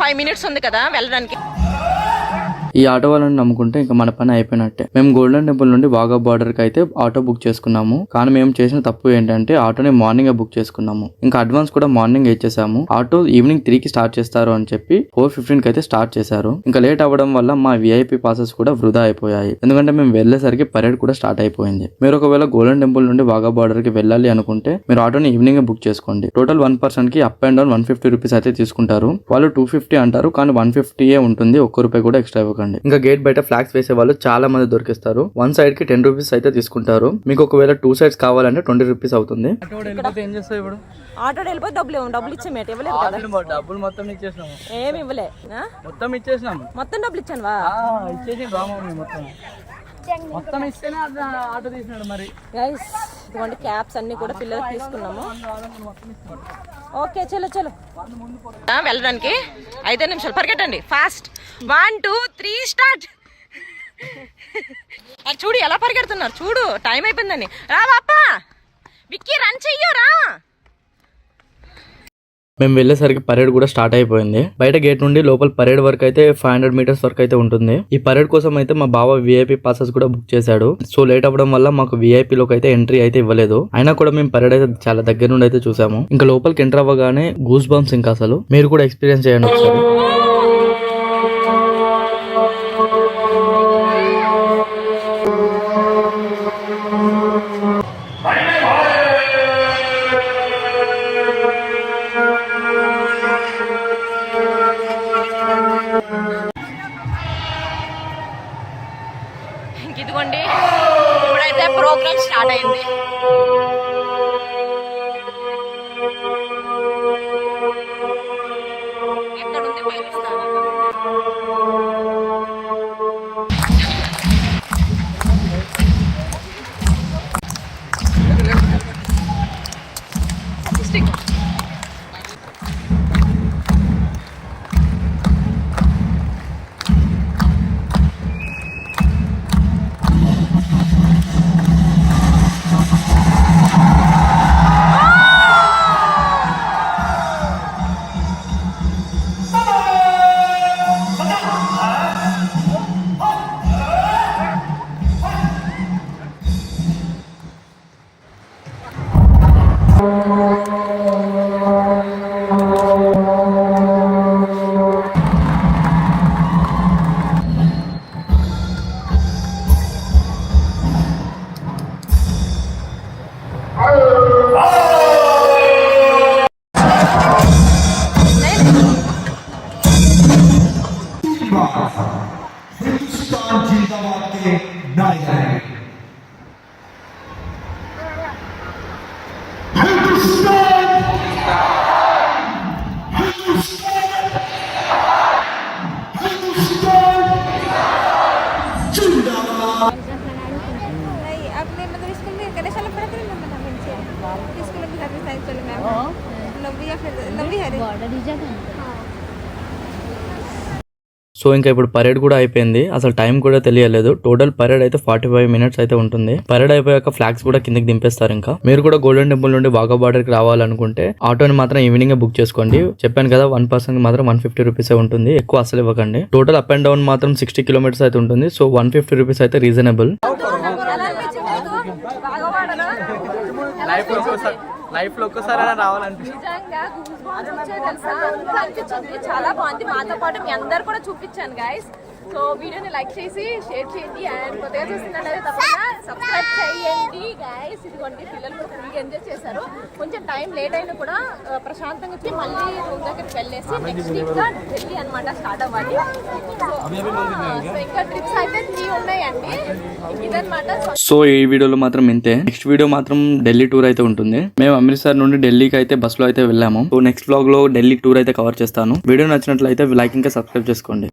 Five minutes ఉంది కదా వెళ్ళడానికి. ఈ ఆటో వాళ్ళని నమ్ముకుంటే ఇంకా మన పని అయిపోయినట్టే. మేము గోల్డెన్ టెంపుల్ నుండి వాగా బార్డర్కి అయితే ఆటో బుక్ చేసుకున్నాము. కానీ మేము చేసిన తప్పు ఏంటంటే ఆటోని మార్నింగ్ బుక్ చేసుకున్నాము. ఇంకా అడ్వాన్స్ కూడా మార్నింగ్ ఇచ్చేసాము. ఆటో ఈవినింగ్ త్రీ కి స్టార్ట్ చేస్తారు అని చెప్పి ఫోర్ ఫిఫ్టీన్కి అయితే స్టార్ట్ చేశారు. ఇంకా లేట్ అవ్వడం వల్ల మా విఐపి పాసెస్ కూడా వృధా అయిపోయాయి. ఎందుకంటే మేము వెళ్ళేసరికి పరేడ్ కూడా స్టార్ట్ అయిపోయింది. మీరు ఒకవేళ గోల్డెన్ టెంపుల్ నుండి వాగా బార్డర్కి వెళ్ళాలి అనుకుంటే మీరు ఆటోని ఈవినింగ్ బుక్ చేసుకోండి. టోటల్ వన్ పర్సన్కి up and down one fifty rupees అయితే తీసుకుంటారు. వాళ్ళు టూ ఫిఫ్టీ అంటారు. కానీ వన్ ఫిఫ్టీయే ఉంటుంది. ఒక్క రూపాయి కూడా ఎక్స్ట్రా ఇవ్వకండి. ఇంకా గేట్ బయట ఫ్లాగ్స్ వేసే వాళ్ళు చాలా మంది దొరికిస్తారు. వన్ సైడ్కి టెన్ రూపీస్ అయితే తీసుకుంటారు. మీకు ఒకవేళ టూ సైడ్స్ కావాలంటే ట్వంటీ రూపీస్ అవుతుంది. ఏం చేస్తావు ఇప్పుడు? ఆటో వెళ్ళిపోయి డబ్బులు డబ్బులు ఇచ్చామేట ఇవ్వలేదు కదా. డబ్బులు డబ్బులు మొత్తం ఇచ్చేసినాము. ఏమి ఇవ్వలే. ఆ? మొత్తం ఇచ్చేసినాము. మొత్తం డబ్బులు ఇచ్చాను వా. ఆ, ఇచ్చేసి రామని మొత్తం. మొత్తం ఇస్తేనే ఆటో తీసినాడు మరి. గైస్ క్యాప్స్ అన్ని కూడా పిల్లలకు తీసుకున్నాము. ఓకే చలో చలో. వెళ్ళడానికి. ఐదే నిమిషాలు. పరిగెట్టండి. Fast one two three start అది చూడు ఎలా పరిగెడుతున్నారు? చూడు టైం అయిపోయిందని. రా బాప్పా విక్కీ రన్ చెయ్యు రా! మేము వెళ్ళేసరికి పరేడ్ కూడా స్టార్ట్ అయిపోయింది. బయట గేట్ నుండి లోపల పరేడ్ వరకు అయితే ఫైవ్ హండ్రెడ్ మీటర్స్ వరకు అయితే ఉంటుంది. ఈ పరేడ్ కోసం అయితే మా బావ విఐపి పాసెస్ కూడా బుక్ చేశాడు. సో లేట్ అవ్వడం వల్ల మాకు విఐపి లోకి అయితే ఎంట్రీ అయితే ఇవ్వలేదు. అయినా కూడా మేము పరేడ్ అయితే చాలా దగ్గర నుండి అయితే చూసాము. ఇంకా లోపలికి ఎంటర్ అవ్వగానే గూస్ బంప్స్ ఇంకా అసలు. మీరు కూడా ఎక్స్పీరియన్స్ చేయండి ఒకసారి. ఇంక ఇదిగోండి. ఇప్పుడైతే ప్రోగ్రామ్ స్టార్ట్ అయింది. ఎక్కడ ఉంది हमसे स्कूल में घर में साइंस चले मैम नवी या फिर नवी है సో ఇంకా ఇప్పుడు పరేడ్ కూడా అయిపోయింది అసలు టైం కూడా తెలియలేదు టోటల్ పరేడ్ అయితే ఫార్టీ ఫైవ్ మినిట్స్ అయితే ఉంటుంది పరేడ్ అయిపోయాక ఫ్లాగ్స్ కూడా కిందకి దింపేస్తారు ఇంకా మీరు కూడా గోల్డెన్ టెంపుల్ నుండి వాగా బార్డర్ కి రావాలనుకుంటే ఆటోని మాత్రం ఈవినింగ్ బుక్ చేసుకోండి చెప్పాను కదా వన్ పర్సన్ మాత్రం వన్ ఫిఫ్టీ రూపీస్ ఉంటుంది ఎక్కువ అసలు ఇవ్వకండి టోటల్ అప్ అండ్ డౌన్ మాత్రం సిక్స్టీ కిలోమీటర్స్ అయితే ఉంటుంది సో వన్ ఫిఫ్టీ రూపీస్ అయితే రీజనబుల్ లైఫ్లో ఒక్కసారి లైఫ్లో ఒక్కసారి రావాలనిపిస్తుంది చాలా బాగుంది. మాతో పాటు మీ అందరు కూడా చూపించాను గైస్ సో వీడియోని లైక్ చేసి షేర్ చేయండి. అండ్ కొత్తగా చూస్తున్నట్లయితే తప్పకుండా సబ్స్క్రైబ్ చేయండి గైస్ ఇదిగోండి పిల్లలు కూడా ఎంజాయ్ చేశారు. కొంచెం టైం లేట్ అయినా కూడా ప్రశాంతంగా వచ్చి మళ్ళీ రూమ్ దగ్గరికి వెళ్ళేసి నెక్స్ట్ ఇంకా ఢిల్లీ అనమాట స్టార్ట్ అవ్వాలి. సో సో ఇంకా ట్రిప్స్ అయితే త్రీ ఉన్నాయండి. ఇదన్నమాట. సో సో ఈ వీడియోలో మాత్రం ఇంతే. నెక్స్ట్ వీడియో మాత్రం ఢిల్లీ టూర్ అయితే ఉంటుంది. మేము అమృత్సర్ నుండి ఢిల్లీకి అయితే బస్లో అయితే వెళ్ళాము. సో నెక్స్ట్ బ్లాగ్లో ఢిల్లీ టూర్ అయితే కవర్ చేస్తాను. వీడియో నచ్చినట్లయితే లైక్ ఇంకా సబ్స్క్రైబ్ చేసుకోండి.